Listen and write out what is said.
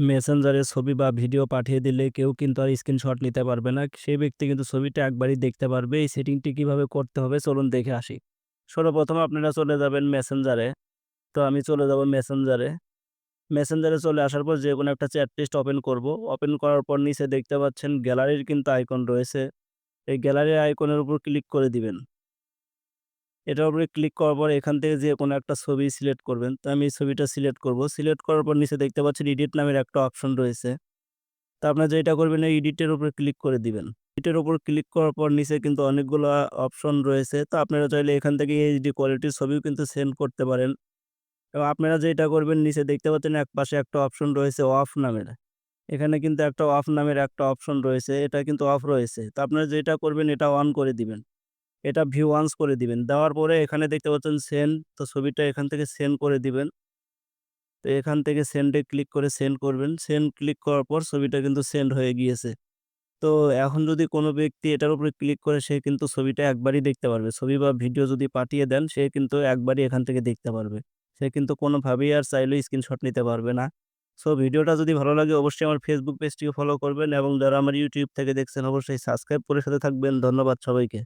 মেসেঞ্জারে ছবি বা ভিডিও পাঠিয়ে দিলে কেউ কিন্তু আর স্ক্রিনশট নিতে পারবে না। সেই ব্যক্তি কিন্তু ছবিটা একবারই দেখতে পারবে। এই সেটিংটি কীভাবে করতে হবে চলুন দেখে আসি। সর্বপ্রথম আপনারা চলে যাবেন মেসেঞ্জারে। তো আমি চলে যাব মেসেঞ্জারে। মেসেঞ্জারে চলে আসার পর যে কোনো একটা চ্যাট লিস্ট ওপেন করব। ওপেন করার পর নিচে দেখতে পাচ্ছেন গ্যালারির কিন্তু আইকন রয়েছে। এই গ্যালারির আইকনের উপর ক্লিক করে দিবেন। এটার উপরে ক্লিক করার পর এখান থেকে যে কোনো একটা ছবি সিলেক্ট করবেন। তো আমি এই ছবিটা সিলেক্ট করব। সিলেক্ট করার পর নিচে দেখতে পাচ্ছেন এডিট নামের একটা অপশন রয়েছে। তো আপনারা যেটা করবেন, এই এডিটের উপরে ক্লিক করে দিবেন। এডিটের উপর ক্লিক করার পর নিচে কিন্তু অনেকগুলো অপশন রয়েছে। তো আপনারা চাইলে এখান থেকে এইচডি কোয়ালিটির ছবিও কিন্তু সেন্ড করতে পারেন। এবং আপনারা যেটা করবেন, নিচে দেখতে পাচ্ছেন এক পাশে একটা অপশন রয়েছে অফ নামের। এখানে কিন্তু একটা অফ নামের একটা অপশন রয়েছে। এটা কিন্তু অফ রয়েছে। তো আপনারা যেটা করবেন, এটা অন করে দিবেন। এটা ভিউ ওয়ান্স করে দিবেন। দেওয়ার পরে এখানে দেখতে পাচ্ছেন সেন্ড তো ছবিটা এখান থেকে সেন্ড করে দিবেন। তো এখান থেকে সেন্ডে ক্লিক করে সেন্ড করবেন। সেন্ড ক্লিক করার পর ছবিটা কিন্তু সেন্ড হয়ে গিয়েছে। তো এখন যদি কোনো ব্যক্তি এটার উপরে ক্লিক করে, সে কিন্তু ছবিটা একবারই দেখতে পারবে। ছবি বা ভিডিও যদি পাঠিয়ে দেন, সে কিন্তু একবারই এখান থেকে দেখতে পারবে। সে কিন্তু কোনোভাবেই আর চাইলেও স্ক্রিনশট নিতে পারবে না। সো ভিডিওটা যদি ভালো লাগে, অবশ্যই আমার ফেসবুক পেজটিকে ফলো করবেন এবং যারা আমার ইউটিউব থেকে দেখছেন, অবশ্যই সাবস্ক্রাইব করে সাথে থাকবেন। ধন্যবাদ সবাইকে।